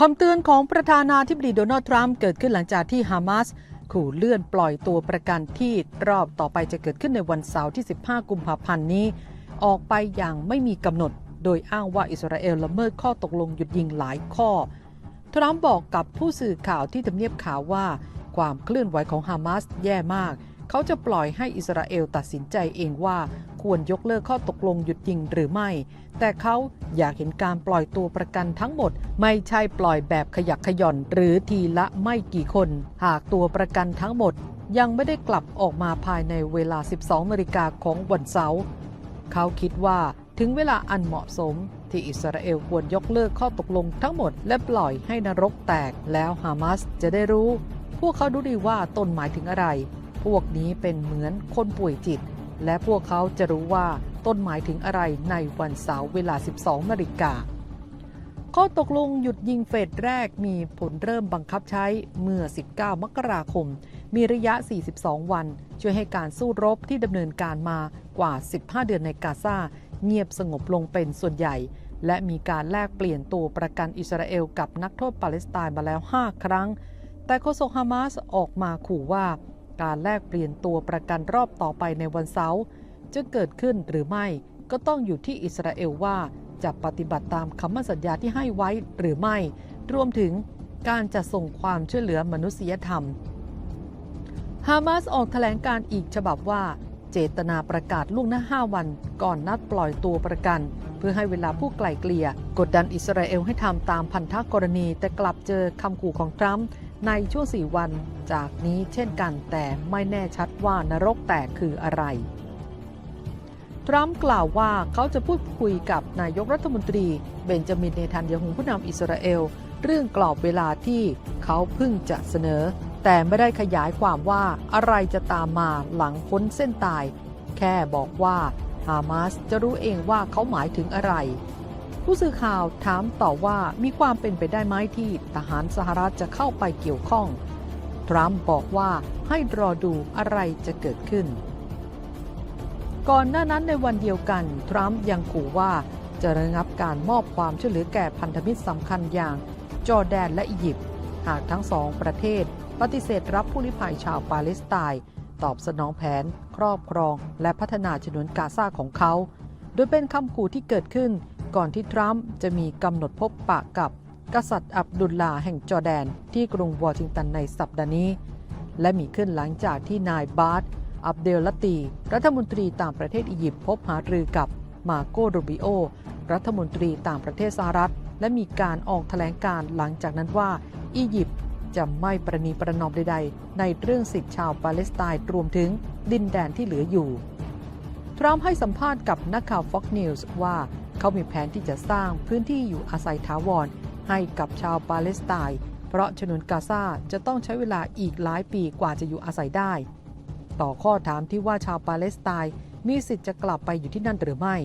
คำเตือนของประธานาธิบดีโดนัลด์ทรัมป์เกิดขึ้นหลังจากที่ฮามาสขู่เลื่อนปล่อยตัวประกันที่รอบต่อไปจะเกิดขึ้นในวันเสาร์ที่ 15 กุมภาพันธ์นี้ ออกไปอย่างไม่มีกำหนด โดยอ้างว่าอิสราเอลละเมิดข้อตกลงหยุดยิงหลายข้อ ทรัมป์บอกกับผู้สื่อข่าวที่ทำเนียบข่าวว่า ความเคลื่อนไหวของฮามาสแย่มาก เขาจะปล่อยให้อิสราเอลตัดสินใจเองว่าควรยกเลิกข้อตกลงหยุดยิงหรือไม่ แต่เขาอยากเห็นการปล่อยตัวประกันทั้งหมด ไม่ใช่ปล่อยแบบขยักขย่อน หรือทีละไม่กี่คน หากตัวประกันทั้งหมด ยังไม่ได้กลับออกมาภายในเวลา 12นาฬิกาของวันเสาร์เขาคิดว่าถึงเวลาอันเหมาะสม ที่อิสราเอลควรยกเลิกข้อตกลงทั้งหมด และปล่อยให้นรกแตกแล้วฮามาสจะได้รู้ พวกเขารู้ดีว่าตนหมายถึงอะไร พวกนี้เป็นเหมือนคนป่วยจิต และพวกเขาจะรู้ว่าต้นหมายถึงอะไรในวันเสาร์เวลา 12นาฬิกาข้อตกลงหยุดยิงเฟสแรกมีผลเริ่มบังคับใช้เมื่อ 19 มกราคม มีระยะ 42 วัน ช่วยให้การสู้รบที่ดำเนินการมากว่า 15 เดือนในกาซาเงียบสงบลงเป็นส่วนใหญ่ และมีการแลกเปลี่ยนตัวประกันอิสราเอลกับนักโทษปาเลสไตน์มาแล้ว 5 ครั้ง แต่โฆษกฮามาสออกมาขู่ว่า การแลกเปลี่ยนตัวประกันรอบต่อไปในวันเสาร์จะเกิดขึ้นหรือไม่ก็ต้องอยู่ที่อิสราเอลว่าจะปฏิบัติตามคำมั่นสัญญาที่ให้ไว้หรือไม่ รวมถึงการจะส่งความช่วยเหลือมนุษยธรรม ฮามาสออกแถลงการอีกฉบับว่า เจตนาประกาศล่วงหน้า 5 วัน ก่อนนัดปล่อยตัวประกัน เพื่อให้เวลาผู้ไกล่เกลี่ย กดดันอิสราเอลให้ทำตามพันธกรณี แต่กลับเจอคำขู่ของทรัมป์ ในช่วง 4 วันจากนี้เช่นกันแต่ไม่แน่ชัดว่านรกแตกคืออะไร ทรัมป์กล่าวว่าเขาจะพูดคุยกับนายกรัฐมนตรีเบนจามินเนทันยาฮูผู้นำอิสราเอล เรื่องกรอบเวลาที่เขาเพิ่งจะเสนอ แต่ไม่ได้ขยายความว่าอะไรจะตามมาหลังพ้นเส้นตาย แค่บอกว่าฮามาสจะรู้เองว่าเขาหมายถึงอะไร ผู้สื่อข่าวถามต่อว่ามีความเป็นไปได้ไหมที่ทหารสหรัฐจะเข้าไปเกี่ยวข้อง ทรัมป์บอกว่าให้รอดูอะไรจะเกิดขึ้น ก่อนหน้านั้นในวันเดียวกัน ทรัมป์ยังขู่ว่าจะระงับการมอบความช่วยเหลือแก่พันธมิตรสำคัญอย่างจอร์แดนและอียิปต์หากทั้งสองประเทศ ปฏิเสธรับผู้ลี้ภัยชาวปาเลสไตน์ตอบสนองแผน ครอบครอง และพัฒนาฉนวนกาซาของเขา โดยเป็นคำขู่ที่เกิดขึ้น ก่อนที่ทรัมป์จะมีกำหนดพบปะกับกษัตริย์อับดุลลาแห่งจอร์แดนที่กรุงวอชิงตันในสัปดาห์นี้ และมีขึ้นหลังจากที่นายบาร์ตอับเดลลตี รัฐมนตรีต่างประเทศอียิปต์พบหารือกับมาโกโรบิโอ รัฐมนตรีต่างประเทศสหรัฐ และมีการออกแถลงการหลังจากนั้นว่า อียิปต์จะไม่ประนีประนอมใด ๆ ในเรื่องสิทธิชาวปาเลสไตน์รวมถึงดินแดนที่เหลืออยู่ ทรัมป์ให้สัมภาษณ์กับนักข่าว Fox News ว่าเขามีแผนที่จะสร้างพื้นที่อยู่อาศัยถาวร ให้กับชาวปาเลสไตน์เพราะฉนวนกาซาจะต้องใช้เวลาอีกหลายปีกว่าจะอยู่อาศัยได้ ต่อข้อถามที่ว่าชาวปาเลสไตน์มีสิทธิ์จะกลับไปอยู่ที่นั่นหรือไม่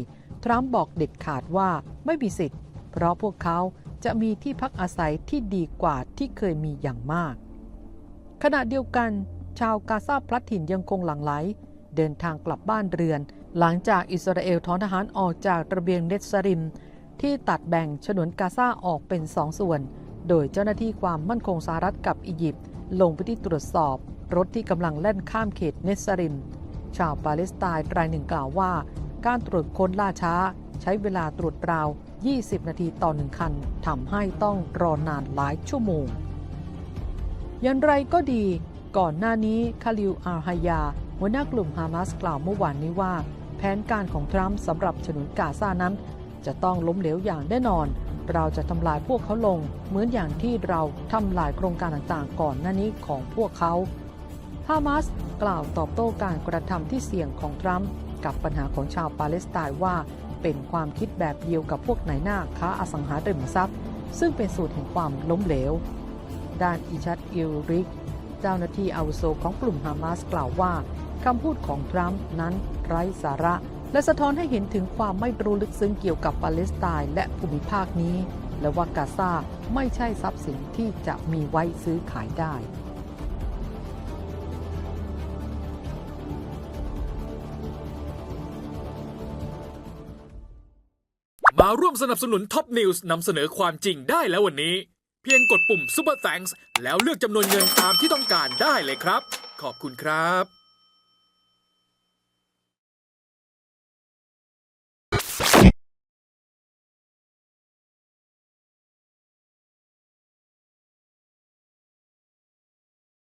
ทรัมป์บอกเด็ดขาดว่าไม่มีสิทธิ์ เพราะพวกเขาจะมีที่พักอาศัยที่ดีกว่าที่เคยมีอย่างมาก ขณะเดียวกัน ชาวกาซาพลัดถิ่นยังคงหลั่งไหล เดินทางกลับบ้านเรือน หลังจากอิสราเอลถอนทหารออกจากระเบียงเนตซาริม ที่ตัดแบ่งฉนวนกาซาออกเป็นสองส่วน โดยเจ้าหน้าที่ความมั่นคงสหรัฐกับอียิปต์ลงพื้นที่ตรวจสอบ รถที่กำลังแล่นข้ามเขตเนสริม ชาวปาเลสไตน์รายหนึ่งกล่าวว่า การตรวจค้นล่าช้า ใช้เวลาตรวจราว 20 นาทีต่อหนึ่งคันทำให้ต้องรอนานหลายชั่วโมง อย่างไรก็ดี ก่อนหน้านี้คาลิลอาฮายาหัวหน้ากลุ่มฮามาสกล่าวเมื่อวานนี้ว่า แผนการของทรัมป์สำหรับฉนวนกาซานั้น จะต้องล้มเหลวอย่างแน่นอน เราจะทำลายพวกเขาลง เหมือนอย่างที่เราทำลายโครงการต่างๆ ก่อนหน้านี้ของพวกเขาฮามาสกล่าวตอบโต้การกระทำที่เสี่ยงของทรัมป์กับปัญหาของชาวปาเลสไตน์ว่า เป็นความคิดแบบเดียวกับพวกนายหน้าค้าอสังหาริมทรัพย์ ซึ่งเป็นสูตรแห่งความล้มเหลว ด้านอิชัดอิลริก เจ้าหน้าที่อาวุโสของกลุ่มฮามาสกล่าวว่า คำพูดของทรัมป์นั้นไร้สาระ และสะท้อนให้เห็นถึงความไม่รู้ลึกซึ้งเกี่ยวกับปาเลสไตน์และภูมิภาคนี้ และว่ากาซาไม่ใช่ทรัพย์สินที่จะมีไว้ซื้อขายได้มาร่วมสนับสนุนท็อปนิวส์นำเสนอความจริงได้แล้ววันนี้ เพียงกดปุ่ม Super Thanks แล้วเลือกจำนวนเงินตามที่ต้องการได้เลยครับ ขอบคุณครับ